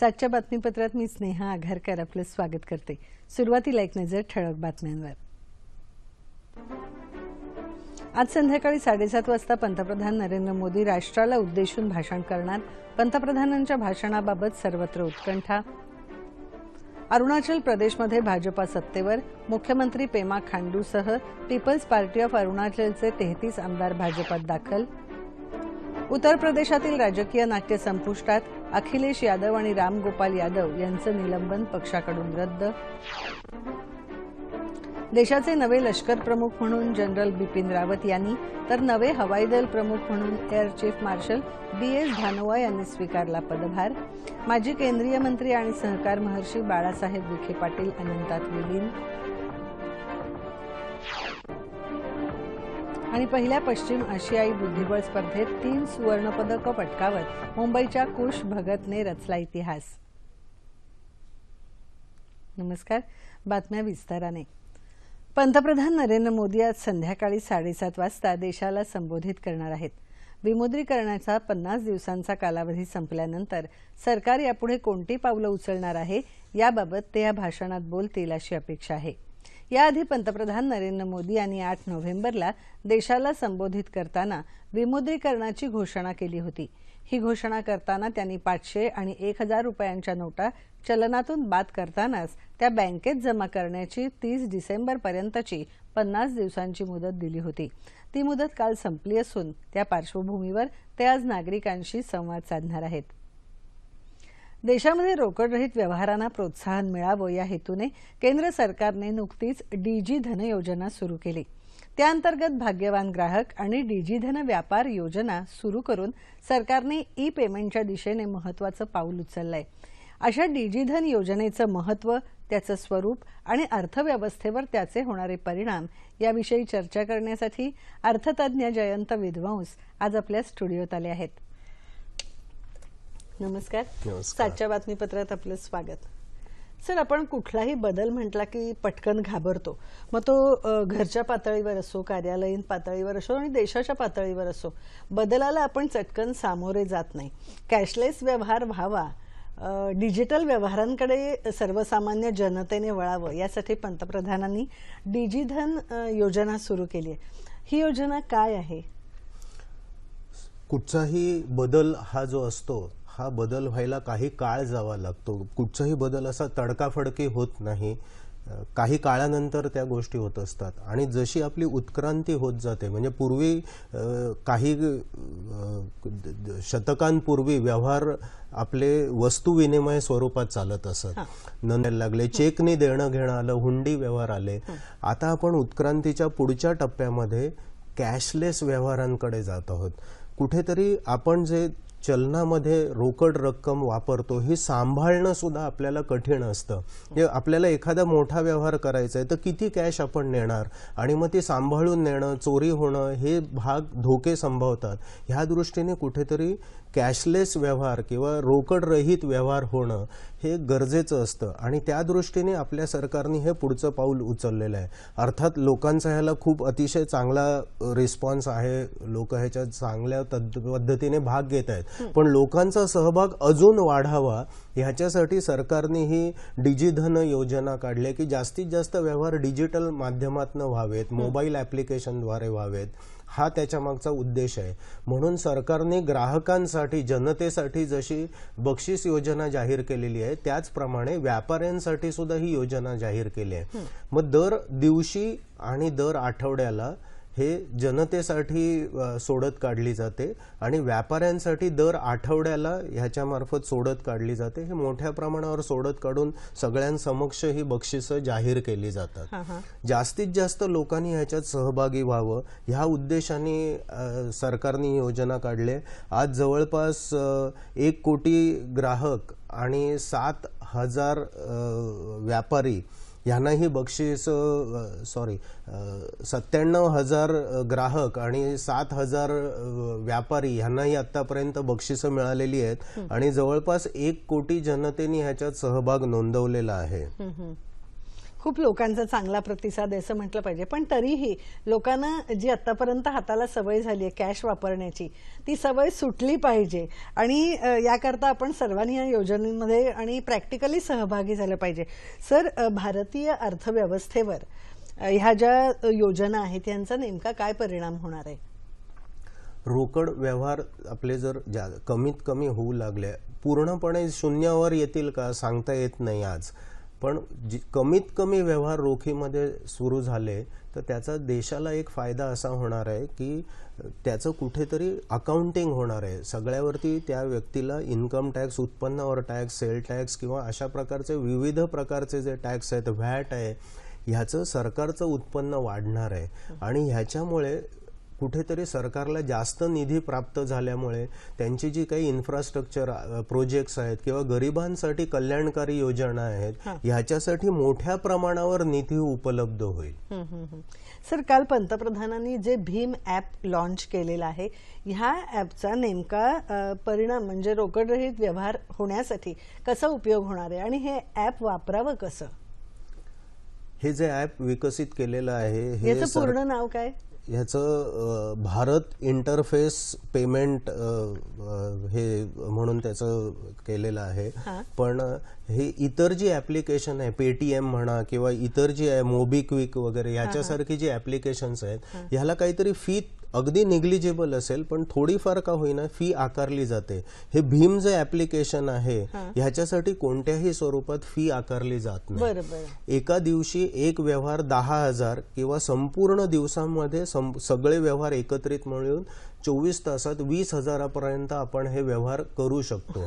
सातच्या बातमीपत्रात मी स्नेहा आघारकर आपलं स्वागत करते. सुरुवातीला एक नजर ठळक बातम्यांवर. आज संध्याकाळी साडेसात वाजता पंतप्रधान नरेंद्र मोदी राष्ट्राला उद्देशून भाषण करणार. पंतप्रधानांच्या भाषणाबाबत सर्वत्र उत्कंठा. अरुणाचल प्रदेशमध्ये भाजपा सत्तेवर मुख्यमंत्री पेमा खांडूसह पीपल्स पार्टी ऑफ अरुणाचलचे तेहतीस आमदार भाजपात दाखल. उत्तर प्रदेशातील राजकीय नाट्य संपुष्टात अखिलेश यादव आणि राम गोपाल यादव यांचं निलंबन पक्षाकडून रद्द. देशाचे नवे लष्कर प्रमुख म्हणून जनरल बिपिन रावत यांनी तर नवे हवाई दल प्रमुख म्हणून air chief marshal B S Dhanoa यांनी स्वीकारला पदभार. माजी केंद्रीय मंत्री आणि सहकार महर्षी बाळासाहेब विखे पाटील अनंतात विलीन. आणि पहिल्या पश्चिम आशियाई बुद्धिबळ स्पर्धेत तीन सुवर्णपदकं पटकावत मुंबईच्या कुश भगतने रचला इतिहास. नमस्कार बातम्या विस्ताराने. पंतप्रधान नरेंद्र मोदी आज संध्याकाळी साडेसात वाजता देशाला संबोधित करणार आहेत. विमुद्रीकरणाचा पन्नास दिवसांचा कालावधी संपल्यानंतर सरकार यापुढे कोणती पावलं उचलणार आहे याबाबत ते या भाषणात बोलतील अशी अपेक्षा आहे. याआधी पंतप्रधान नरेंद्र मोदी यांनी आठ नोव्हेंबरला देशाला संबोधित करताना विमुद्रीकरणाची घोषणा केली होती. ही घोषणा करताना त्यांनी पाचशे आणि एक हजार रुपयांच्या नोटा चलनातून बाद करतानाच त्या बँकेत जमा करण्याची तीस डिसेंबरपर्यंतची पन्नास दिवसांची मुदत दिली होती. ती मुदत काल संपली असून त्या पार्श्वभूमीवर ते आज नागरिकांशी संवाद साधणार आहेत. देशामध्ये रोकडरहित व्यवहारांना प्रोत्साहन मिळावं या हेतूने केंद्र सरकारने नुकतीच डीजी धन योजना सुरू केली. त्याअंतर्गत भाग्यवान ग्राहक आणि डीजी धन व्यापार योजना सुरू करून सरकारने ई पेमेंटच्या दिशेने महत्वाचं पाऊल उचललंय. अशा डीजी धन योजनेचं महत्त्व त्याचं स्वरूप आणि अर्थव्यवस्थेवर त्याचे होणारे परिणाम याविषयी चर्चा करण्यासाठी अर्थतज्ञ जयंत विद्वांस आज आपल्या स्टुडिओत आले आहेत. नमस्कार. सातच्या बातमीपत्रात आपलं स्वागत. सर आपण कुठलाही बदल म्हटला की पटकन घाबरतो. मग तो घरच्या पातळीवर असो कार्यालयीन पातळीवर असो आणि देशाच्या पातळीवर असो बदलाला आपण चटकन सामोरे जात नाही. कॅशलेस व्यवहार व्हावा डिजिटल व्यवहारांकडे सर्वसामान्य जनतेने वळावं यासाठी पंतप्रधानांनी डिजिधन योजना सुरू केली आहे. ही योजना काय आहे? कुठचाही बदल हा जो असतो हा बदल व्हायला काही काळ जावा लागतो. कुठचाही बदल असा तडकाफडकी होत नाही. काही काळानंतर त्या गोष्टी होत असतात. आणि जशी आपली उत्क्रांती होत जाते म्हणजे पूर्वी काही शतकांपूर्वी व्यवहार आपले वस्तू विनिमय स्वरूपात चालत असत. नंदायला लागले चेकने देणं घेणं आलं हुंडी व्यवहार आले. आता आपण उत्क्रांतीच्या पुढच्या टप्प्यामध्ये कॅशलेस व्यवहारांकडे जात आहोत. कुठेतरी आपण जे चलनामध्ये रोकड रक्कम वापरतो हे सांभाळणं सुद्धा आपल्याला कठीण असतं. म्हणजे आपल्याला एखादा मोठा व्यवहार करायचा आहे तर किती कॅश आपण नेणार? आणि मग ते सांभाळून नेणं चोरी होणं हे भाग धोके संभवतात. ह्या दृष्टीने कुठेतरी कॅशलेस व्यवहार किंवा रोकड रहित व्यवहार होणं हे गरजेचं असतं. आणि त्या दृष्टीने आपल्या सरकारने हे पुढचं पाऊल उचललेलं आहे. अर्थात लोकांचा ह्याला खूप अतिशय चांगला रिस्पॉन्स आहे. लोक ह्याच्यात चांगल्या पद्धतीने भाग घेत आहेत. पण लोकांचा सहभाग अजून वाढावा ह्याच्यासाठी सरकारने ही डिजिधन योजना काढली की जास्तीत जास्त व्यवहार डिजिटल माध्यमातून व्हावेत मोबाईल ऍप्लिकेशनद्वारे व्हावेत. हा त्याच्या मागचा उद्देश आहे. म्हणून सरकारने ग्राहकांसाठी जनतेसाठी जशी बक्षीस योजना जाहीर केलेली आहे त्याचप्रमाणे व्यापाऱ्यांसाठी सुद्धा ही योजना जाहीर केली आहे. मग दर दिवशी आणि दर आठवड्याला हे जनतेसाठी सोडत काढली जाते आणि व्यापाऱ्यांसाठी दर आठवड्याला ह्याच्यामार्फत सोडत काढली जाते. हे मोठ्या प्रमाणावर सोडत काढून सगळ्यांसमक्ष ही बक्षिसं जाहीर केली जातात. जास्तीत जास्त लोकांनी ह्याच्यात सहभागी व्हावं ह्या उद्देशाने सरकारने योजना काढली. आज जवळपास एक कोटी ग्राहक आणि सात हजार व्यापारी ह्यांनाही बक्षीस सॉरी सत्त्याण्णव हजार ग्राहक आणि सात हजार व्यापारी ह्यांनाही आतापर्यंत बक्षिसं मिळालेली आहेत. आणि जवळपास एक कोटी जनतेने ह्याच्यात सहभाग नोंदवलेला आहे. खूप लोकांचा चांगला प्रतिसाद आहे असं म्हटलं पाहिजे. पण तरीही लोकांना जी आतापर्यंत हाताला सवय झाली आहे कॅश वापरण्याची ती सवय सुटली पाहिजे. आणि याकरता आपण सर्वांनी या योजनेमध्ये आणि प्रॅक्टिकली सहभागी झालं पाहिजे. सर भारतीय अर्थव्यवस्थेवर ह्या ज्या योजना आहेत यांचा नेमका काय परिणाम होणार आहे? रोकड व्यवहार आपले जर जा कमीत कमी होऊ लागले पूर्णपणे शून्यावर येतील का? सांगता येत नाही आज. पण जी कमीत कमी व्यवहार रोखीमध्ये सुरू झाले तर त्याचा देशाला एक फायदा असा होणार आहे की त्याचं कुठेतरी अकाउंटिंग होणार आहे. सगळ्यावरती त्या व्यक्तीला इन्कम टॅक्स उत्पन्नावर टॅक्स सेल टॅक्स किंवा अशा प्रकारचे विविध प्रकारचे जे टॅक्स आहेत व्हॅट आहे ह्याचं सरकारचं उत्पन्न वाढणार आहे. आणि ह्याच्यामुळे कुठेतरी सरकारला जास्त निधी प्राप्त झाल्यामुळे त्यांची जी काही इन्फ्रास्ट्रक्चर प्रोजेक्ट्स आहेत किंवा गरिबांसाठी कल्याणकारी योजना आहेत ह्याच्यासाठी मोठ्या प्रमाणावर निधी उपलब्ध होईल. सर काल पंतप्रधानांनी जे भीम ॲप लॉन्च केलेलं आहे ह्या ॲपचा नेमका परिणाम म्हणजे रोकडरहित व्यवहार होण्यासाठी कसा उपयोग होणार आहे आणि हे ॲप वापरावं कसं? हे जे ॲप विकसित केलेलं आहे हे पूर्ण नाव काय? ह्याचं भारत इंटरफेस पेमेंट हे म्हणून त्याचं केलेलं आहे. पण हे इतर जी ऍप्लिकेशन आहे पेटीएम म्हणा किंवा इतर जी आहे मोबिक्विक वगैरे ह्याच्यासारखी जी ऍप्लिकेशन्स आहेत ह्याला काहीतरी फी अगदी निग्लिजिबल असेल पण थोडीफार का होईना फी आकारली जाते. हे भीम जे ऍप्लिकेशन आहे ह्याच्यासाठी कोणत्याही स्वरूपात फी आकारली जात नाही. एका दिवशी एक व्यवहार दहा हजार किंवा संपूर्ण दिवसांमध्ये सगळे व्यवहार एकत्रित मिळून चोवीस तासात वीस हजारापर्यंत आपण हे व्यवहार करू शकतो.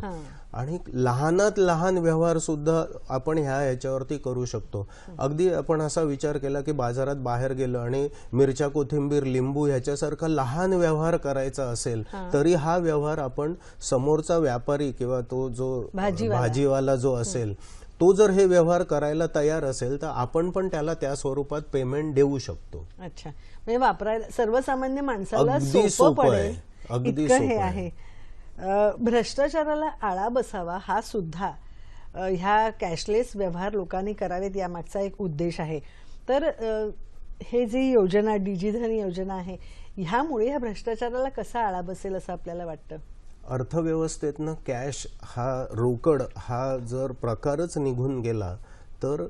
आणि लहानात लहान व्यवहार सुद्धा आपण ह्या ह्याच्यावरती करू शकतो. अगदी आपण असा विचार केला की बाजारात बाहेर गेलो आणि मिरच्या कोथिंबीर लिंबू ह्याच्यासारखा लहान व्यवहार करायचा असेल तरी हा व्यवहार आपण समोरचा व्यापारी किंवा तो जो भाजीवाला. भाजीवाला जो असेल तो जर हे व्यवहार करायला तयार असेल तर आपण पण त्याला त्या स्वरूपात पेमेंट देऊ शकतो. अच्छा. म्हणजे वापरायला सर्वसामान्य माणसाला सोपं. पडेल. इतकं हे आहे. भ्रष्टाचाराला आळा बसावा हा सुद्धा ह्या कॅशलेस व्यवहार लोकांनी करावेत यामागचा एक उद्देश आहे. तर हे जी योजना डिजिधन योजना आहे ह्यामुळे ह्या भ्रष्टाचाराला कसा आळा बसेल असं आपल्याला वाटतं? अर्थव्यवस्थेतनं कॅश हा रोकड हा जर प्रकारच निघून गेला तर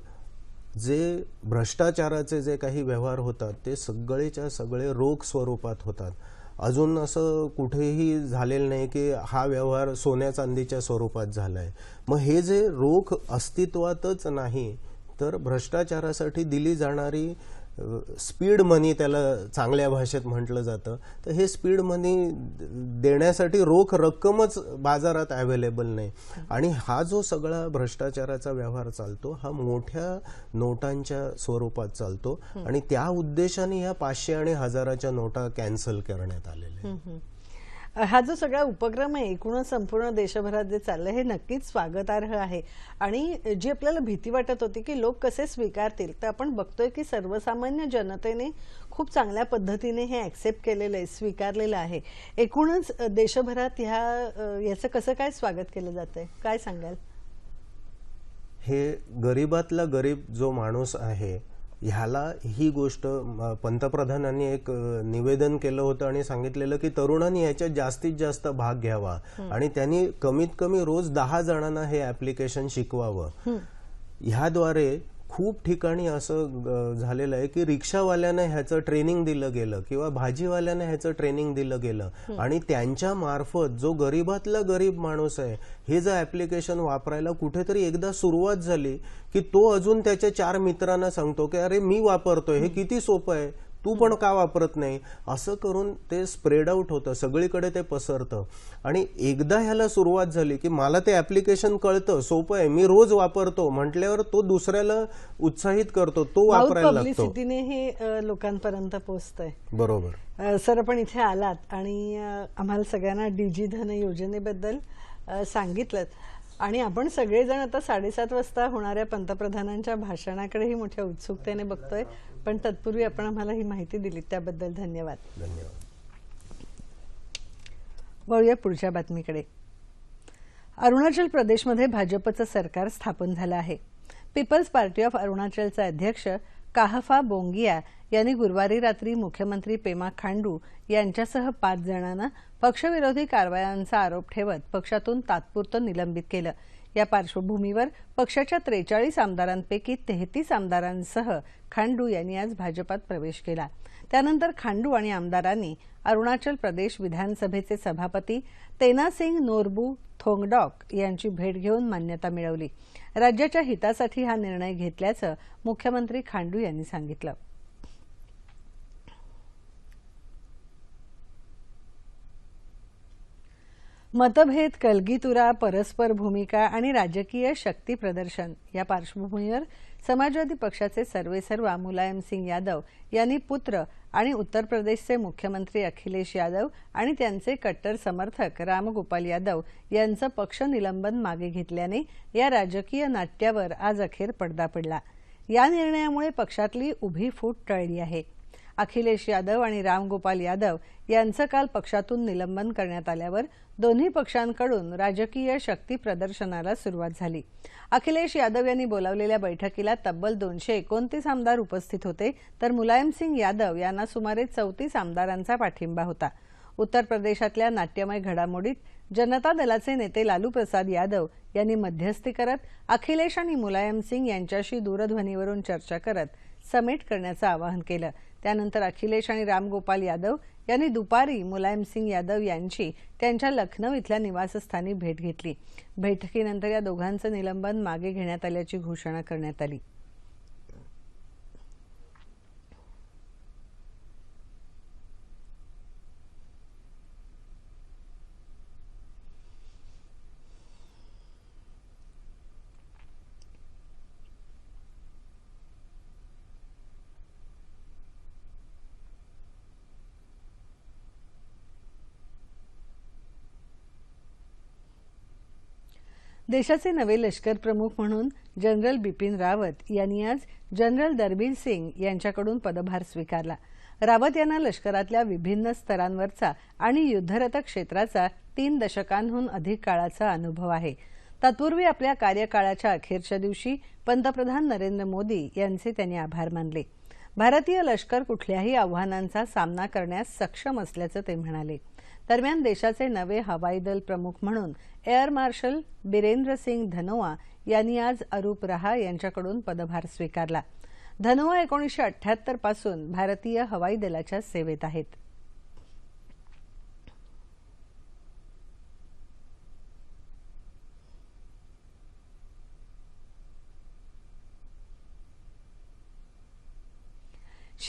जे भ्रष्टाचाराचे जे काही व्यवहार होतात ते सगळेच्या सगळे रोख स्वरूपात होतात. अजून असं कुठेही झालेलं नाही की हा व्यवहार सोन्या चांदीच्या स्वरूपात झालाय. मग हे जे रोख अस्तित्वातच नाही तर भ्रष्टाचारासाठी दिली जाणारी स्पीड मनी त्याला चांगल्या भाषेत म्हटलं जातं. तर हे स्पीड मनी देण्यासाठी रोख रक्कमच बाजारात अवेलेबल नाही. आणि हा जो सगळा भ्रष्टाचाराचा व्यवहार चालतो हा मोठ्या नोटांच्या स्वरूपात चालतो. आणि त्या उद्देशाने या पाचशे आणि हजाराच्या नोटा कॅन्सल करण्यात आलेल्या. हा जो सगळा उपक्रम आहे एकूणच संपूर्ण देशभरात जे चाललं हे नक्कीच स्वागतार्ह आहे. आणि जी आपल्याला भीती वाटत होती की लोक कसे स्वीकारतील तर आपण बघतोय की सर्वसामान्य जनतेने खूप चांगल्या पद्धतीने हे ऍक्सेप्ट केलेलं आहे स्वीकारलेलं आहे. एकूणच देशभरात ह्या याचं कसं काय स्वागत केलं जातंय? काय सांगाल? हे गरीबातला गरीब जो माणूस आहे ह्याला ही गोष्ट पंतप्रधानांनी एक निवेदन केलं होतं आणि सांगितलेलं की तरुणांनी याच्यात जास्तीत जास्त भाग घ्यावा. आणि त्यांनी कमीत कमी रोज दहा जणांना हे ऍप्लिकेशन शिकवावं. ह्याद्वारे खूप ठिकाणी असं झालेलं आहे की रिक्षावाल्यांना ह्याचं ट्रेनिंग दिलं गेलं किंवा भाजीवाल्यांना ह्याचं ट्रेनिंग दिलं गेलं. आणि त्यांच्या मार्फत जो गरीबातला गरीब माणूस आहे हे जर ऍप्लिकेशन वापरायला कुठेतरी एकदा सुरुवात झाली की तो अजून त्याच्या चार मित्रांना सांगतो की अरे मी वापरतोय हे किती सोपं आहे? तू पण का वापरत नाही? असं करून ते स्प्रेड आउट होतं. सगळीकडे ते पसरतं. आणि एकदा ह्याला सुरुवात झाली की मला ते ऍप्लिकेशन कळतं सोपं आहे. मी रोज वापरतो. म्हटल्यावर तो दुसऱ्याला उत्साहित करतो. तो वापरायला लागतो. हे लोकांपर्यंत पोहोचतंय बरोबर. सर आपण इथे आलात आणि आम्हाला सगळ्यांना डीजी धन योजनेबद्दल सांगितलं आणि आपण सगळेजण आता साडेसात वाजता होणाऱ्या पंतप्रधानांच्या भाषणाकडेही मोठ्या उत्सुकतेने बघतोय. पण तत्पूर्वी आपण आम्हाला ही माहिती दिली त्याबद्दल धन्यवाद. धन्यवाद. वळूया पुढच्या बातमीकडे. अरुणाचल प्रदेशमध्ये भाजपचं सरकार स्थापन झालं आहे. पीपल्स पार्टी ऑफ अरुणाचलचे अध्यक्ष काहफा बोंगिया यांनी गुरुवारी रात्री मुख्यमंत्री पेमा खांडू यांच्यासह पाच जणांना पक्षविरोधी कारवायांचा आरोप ठेवत पक्षातून तात्पुरतं निलंबित केलं. या पार्श्वभूमीवर पक्षाच्या त्रेचाळीस आमदारांपैकी तेहतीस आमदारांसह खांडू यांनी आज भाजपात प्रवेश केला. त्यानंतर खांडू आणि आमदारांनी अरुणाचल प्रदेश विधानसभेचे सभापती तेनासिंग नोरबू थोंगडॉक यांची भेट घेऊन मान्यता मिळवली. राज्याच्या हितासाठी हा निर्णय घेतल्याचं मुख्यमंत्री खांडू यांनी सांगितलं. मतभेद कलगीतुरा परस्पर भूमिका आणि राजकीय शक्ती प्रदर्शन या पार्श्वभूमीवर समाजवादी पक्षाचे सर्वेसर्वा मुलायम सिंग यादव यांनी पुत्र आणि उत्तर प्रदेशचे मुख्यमंत्री अखिलेश यादव आणि त्यांचे कट्टर समर्थक रामगोपाल यादव यांचं पक्ष निलंबन मागे घेतल्याने या राजकीय नाट्यावर आज अखेर पडदा पडला. या निर्णयामुळे पक्षातली उभी फूट टळली आहे. अखिलेश यादव आणि रामगोपाल यादव यांचं काल पक्षातून निलंबन करण्यात आल्यावर दोन्ही पक्षांकडून राजकीय शक्ती प्रदर्शनाला सुरुवात झाली. अखिलेश यादव यांनी बोलावलेल्या बैठकीला तब्बल दोनशे एकोणतीस आमदार उपस्थित होते तर मुलायमसिंग यादव यांना सुमारे चौतीस आमदारांचा पाठिंबा होता. उत्तर प्रदेशातल्या नाट्यमय घडामोडीत जनता दलाचे नेते लालू प्रसाद यादव यांनी मध्यस्थी करत अखिलेश आणि मुलायमसिंग यांच्याशी दूरध्वनीवरून चर्चा करत समेट करण्याचं आवाहन केलं. त्यानंतर अखिलेश आणि रामगोपाल यादव यांनी दुपारी मुलायम सिंग यादव यांची त्यांच्या लखनौ इथल्या निवासस्थानी भेट घेतली. बैठकीनंतर या दोघांचं निलंबन मागे घेण्यात आल्याची घोषणा करण्यात आली. देशाचे नवे लष्कर प्रमुख म्हणून जनरल बिपिन रावत यांनी आज जनरल दरबीर सिंग यांच्याकडून पदभार स्वीकारला. रावत यांना लष्करातल्या विभिन्न स्तरांवरचा आणि युद्धरत क्षेत्राचा तीन दशकांहून अधिक काळाचा अनुभव आहे. तत्पूर्वी आपल्या कार्यकाळाच्या अखेरच्या दिवशी पंतप्रधान नरेंद्र मोदी यांचे त्यांनी आभार मानले. भारतीय लष्कर कुठल्याही आव्हानांचा सामना करण्यास सक्षम असल्याचं ते म्हणाले. दरम्यान देशाचे नवे हवाई दल प्रमुख म्हणून एअर मार्शल बिरेंद्र सिंग धनोआ यांनी आज अरूप रहा यांच्याकडून पदभार स्वीकारला. धनोआ एकोणीसशे अठ्याहत्तरपासून भारतीय हवाई दलाच्या सेवेत आहेत.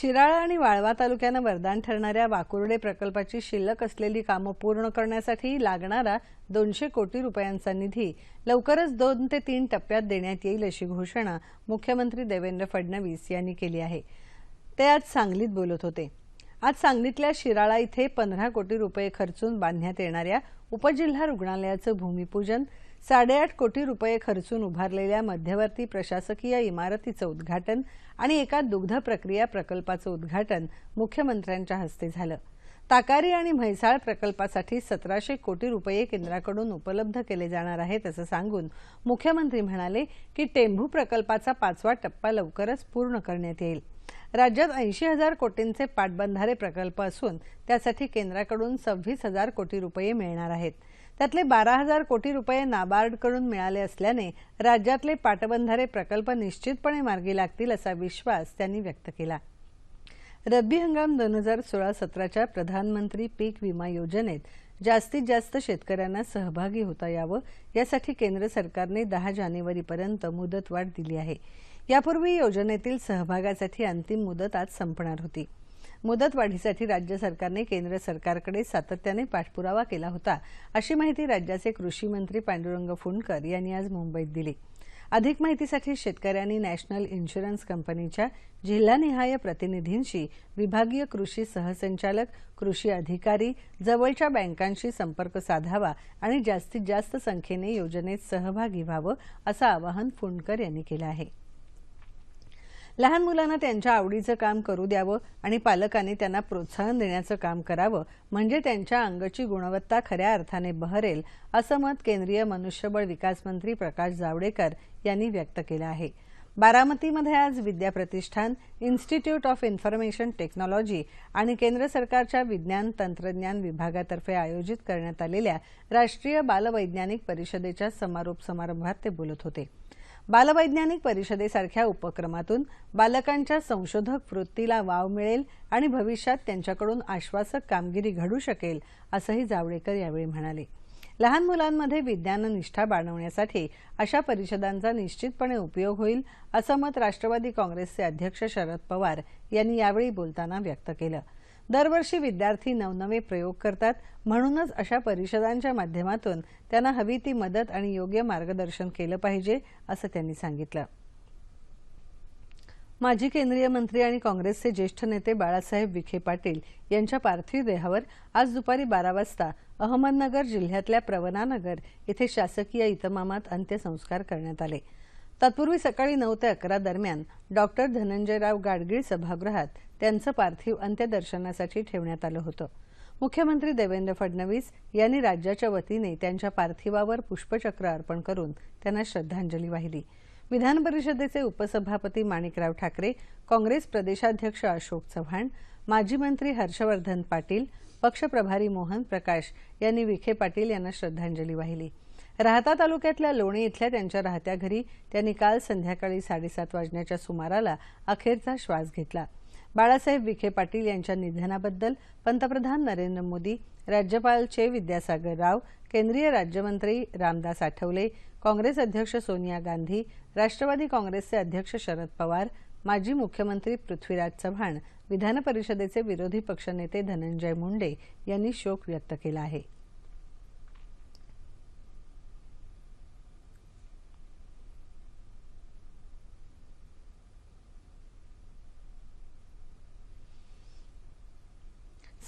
शिराळा आणि वाळवा तालुक्यानं वरदान ठरणाऱ्या वाकुर्डे प्रकल्पाची शिल्लक असलेली कामं पूर्ण करण्यासाठी लागणारा दोनशे कोटी रुपयांचा निधी लवकरच दोन ते तीन टप्प्यात देण्यात येईल अशी घोषणा मुख्यमंत्री देवेंद्र फडणवीस यांनी केली आहे. ते आज सांगलीत बोलत होते. आज सांगलीतल्या शिराळा इथे पंधरा कोटी रुपये खर्चून बांधण्यात येणाऱ्या उपजिल्हा रुग्णालयाचं भूमिपूजन साडेआठ कोटी रुपये खर्चून उभारलेल्या मध्यवर्ती प्रशासकीय इमारतीचं उद्घाटन आणि एका दुग्ध प्रक्रिया प्रकल्पाचं उद्घाटन मुख्यमंत्र्यांच्या हस्ते झालं. ताकारी आणि म्हैसाळ प्रकल्पासाठी सतराशे कोटी रुपये केंद्राकडून उपलब्ध केले जाणार आहेत असं सांगून मुख्यमंत्री म्हणाले की टेंभू प्रकल्पाचा पाचवा टप्पा लवकरच पूर्ण करण्यात येईल. राज्यात ऐंशी हजार कोटींचे पाटबंधारे प्रकल्प असून त्यासाठी केंद्राकडून सव्वीस हजार कोटी रुपये मिळणार आहेत. त्यातले बारा हजार कोटी रुपये नाबार्डकडून मिळाले असल्याने राज्यातले पाटबंधारे प्रकल्प निश्चितपणे मार्गी लागतील असा विश्वास त्यांनी व्यक्त केला. रब्बी हंगाम दोन हजार सोळा सतराच्या प्रधानमंत्री पीक विमा योजनेत जास्तीत जास्त शेतकऱ्यांना सहभागी होता यावं यासाठी केंद्र सरकारने दहा जानेवारीपर्यंत मुदतवाढ दिली आहे. यापूर्वी योजनेतील सहभागासाठी अंतिम मुदत आज संपणार होती. मुदतवाढीसाठी राज्य सरकारने केंद्र सरकारकडे सातत्याने पाठपुरावा केला होता अशी माहिती राज्याचे कृषी मंत्री पांडुरंग फुंडकर यांनी आज मुंबईत दिली. अधिक माहितीसाठी शेतकऱ्यांनी नॅशनल इन्शुरन्स कंपनीच्या जिल्हानिहाय प्रतिनिधींशी विभागीय कृषी सहसंचालक कृषी अधिकारी जवळच्या बँकांशी संपर्क साधावा आणि जास्तीत जास्त संख्येने योजनेत सहभागी व्हावं असं आवाहन फुंडकर यांनी केलं आहे. लहान मुलांना त्यांच्या आवडीचं काम करू द्यावं आणि पालकांनी त्यांना प्रोत्साहन देण्याचं काम करावं म्हणजे त्यांच्या अंगची गुणवत्ता खऱ्या अर्थाने बहरेल असं मत केंद्रीय मनुष्यबळ विकास मंत्री प्रकाश जावडेकर यांनी व्यक्त केलं आहे. बारामतीमध्ये आज Vidya Pratishthan institute of information technology आणि केंद्र सरकारच्या विज्ञान तंत्रज्ञान विभागातर्फे आयोजित करण्यात आलेल्या राष्ट्रीय बालवैज्ञानिक परिषदेच्या समारोप समारंभात ते बोलत होते. बालवैज्ञानिक परिषदेसारख्या उपक्रमातून बालकांच्या संशोधक वृत्तीला वाव मिळेल आणि भविष्यात त्यांच्याकडून आश्वासक कामगिरी घडू शकेल असंही जावडेकर यावेळी म्हणाले. लहान मुलांमध्ये विज्ञान निष्ठा बाळगण्यासाठी अशा परिषदांचा निश्चितपणे उपयोग होईल असं मत राष्ट्रवादी काँग्रेसचे अध्यक्ष शरद पवार यांनी यावेळी बोलताना व्यक्त केलं. दरवर्षी विद्यार्थी नवनवे प्रयोग करतात. म्हणूनच अशा परिषदांच्या माध्यमातून त्यांना हवी ती मदत आणि योग्य मार्गदर्शन केलं पाहिजे असं त्यांनी सांगितलं. माजी केंद्रीय मंत्री आणि काँग्रेसचे ज्येष्ठ नेते बाळासाहेब विखे पाटील यांच्या पार्थिव देहावर आज दुपारी बारा वाजता अहमदनगर जिल्ह्यातल्या प्रवनानगर इथे शासकीय इतमामात अंत्यसंस्कार करण्यात आले. तत्पूर्वी सकाळी नऊ ते अकरा दरम्यान डॉक्टर धनंजयराव गाडगीळ सभागृहात त्यांचं पार्थिव अंत्यदर्शनासाठी ठेवण्यात आलं होतं. मुख्यमंत्री देवेंद्र फडणवीस यांनी राज्याच्या वतीने त्यांच्या पार्थिवावर पुष्पचक्र अर्पण करून त्यांना श्रद्धांजली वाहिली. विधान परिषदेचे उपसभापती माणिकराव ठाकरे काँग्रेस प्रदेशाध्यक्ष अशोक चव्हाण माजी मंत्री हर्षवर्धन पाटील पक्षप्रभारी मोहन प्रकाश यांनी विखे पाटील यांना श्रद्धांजली वाहिली. राहता तालुक्यातल्या लोणी इथल्या त्यांच्या राहत्या घरी त्यांनी काल संध्याकाळी साडेसात वाजण्याच्या सुमाराला अखेरचा श्वास घेतला. बाळासाहेब विखे पाटील यांच्या निधनाबद्दल पंतप्रधान नरेंद्र मोदी राज्यपाल चे विद्यासागर राव केंद्रीय राज्यमंत्री रामदास आठवले काँग्रेस अध्यक्ष सोनिया गांधी राष्ट्रवादी काँग्रेसचे अध्यक्ष शरद पवार माजी मुख्यमंत्री पृथ्वीराज चव्हाण विधान परिषदेचे विरोधी पक्षनेते धनंजय मुंडे यांनी शोक व्यक्त केला आहे.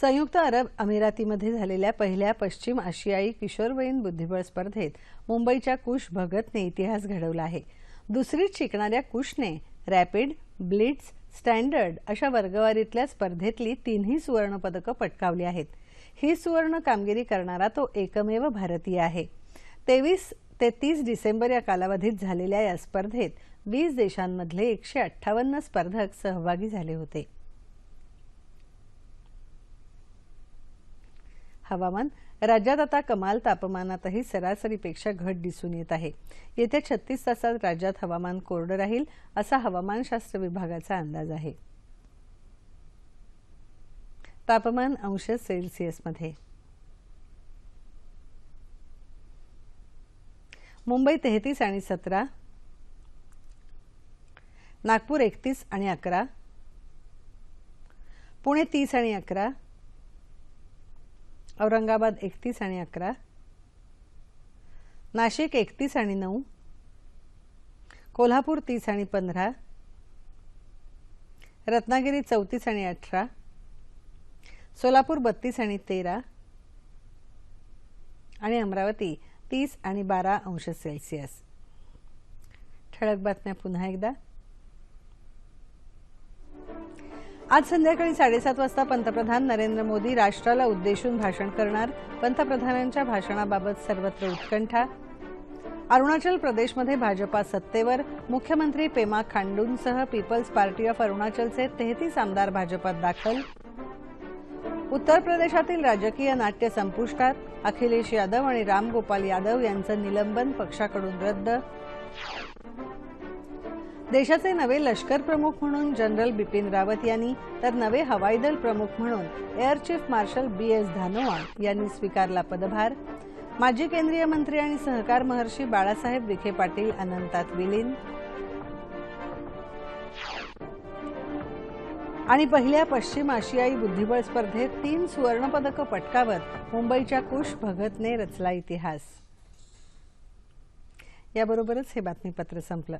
संयुक्त अरब अमिरातीमध्ये झालेल्या पहिल्या पश्चिम आशियाई किशोरवयीन बुद्धिबळ स्पर्धेत मुंबईच्या कुश भगतने इतिहास घडवला आहे. दुसरीच शिकणाऱ्या कुशने रॅपिड ब्लिट्स स्टँडर्ड अशा वर्गवारीतल्या स्पर्धेतली तिन्ही सुवर्णपदकं पटकावली आहेत. ही सुवर्ण कामगिरी करणारा तो एकमेव भारतीय आहे. तेवीस ते तीस डिसेंबर या कालावधीत झालेल्या या स्पर्धेत वीस देशांमधले एकशे अठ्ठावन्न स्पर्धक सहभागी झाले होते. हवामान. राज्यात आता कमाल तापमानातही सरासरीपेक्षा घट दिसून येत आहे. येत्या छत्तीस तासात राज्यात हवामान कोरडं राहील असा हवामानशास्त्र विभागाचा अंदाज आहे. तापमान अंश सेल्सिअसमध्ये. मुंबई तेहतीस आणि सतरा. नागपूर एकतीस आणि अकरा. पुणे तीस आणि अकरा. औरंगाबाद एकतीस आणि अकरा. नाशिक एकतीस आणि नऊ. कोल्हापूर तीस आणि पंधरा. रत्नागिरी चौतीस आणि अठरा. सोलापूर बत्तीस आणि तेरा. आणि अमरावती तीस आणि बारा अंश सेल्सिअस. ठळक बातम्या पुन्हा एकदा. आज संध्याकाळी साडेसात वाजता पंतप्रधान नरेंद्र मोदी राष्ट्राला उद्देशून भाषण करणार. पंतप्रधानांच्या भाषणाबाबत सर्वत्र उत्कंठा. अरुणाचल प्रदेशमध्ये भाजपा सत्तेवर. मुख्यमंत्री पेमा खांडूंसह पीपल्स पार्टी ऑफ अरुणाचलचे तेहतीस आमदार भाजपात दाखल. उत्तर प्रदेशातील राजकीय नाट्य संपुष्टात. अखिलेश यादव आणि रामगोपाल यादव यांचं निलंबन पक्षाकडून रद्द. देशाचे नवे लष्कर प्रमुख म्हणून जनरल बिपिन रावत यांनी तर नवे हवाई दल प्रमुख म्हणून air chief marshal B S Dhanoa यांनी स्वीकारला पदभार. माजी केंद्रीय मंत्री आणि सहकार महर्षी बाळासाहेब विखे पाटील अनंतात विलीन. आणि पहिल्या पश्चिम आशियाई बुद्धिबळ स्पर्धेत तीन सुवर्णपदकं पटकावत मुंबईच्या कुश भगतने रचला इतिहास. याबरोबरच हे बातमीपत्र संपलं.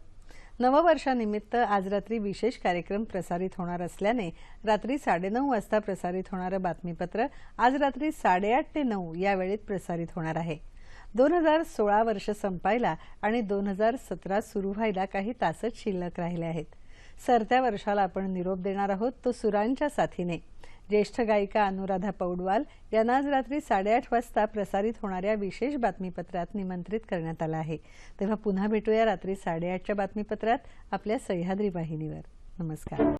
नववर्षानिमित्त आज रात्री विशेष कार्यक्रम प्रसारित होणार असल्याने रात्री साडेनऊ वाजता प्रसारित होणारं बातमीपत्र आज रात्री साडेआठ ते नऊ या वेळेत प्रसारित होणार आहे. दोन हजार सोळा वर्ष संपायला आणि दोन हजार सतरा सुरू व्हायला काही तासच शिल्लक राहिले आहेत. सरत्या वर्षाला आपण निरोप देणार आहोत तो सुरांच्या साथीने. ज्येष्ठ गायिका अनुराधा पौडवाल यांना आज रात्री साडेआठ वाजता प्रसारित होणाऱ्या विशेष बातमीपत्रात निमंत्रित करण्यात आलं आहे. तेव्हा पुन्हा भेटूया रात्री साडेआठच्या बातमीपत्रात आपल्या सह्याद्री वाहिनीवर. नमस्कार.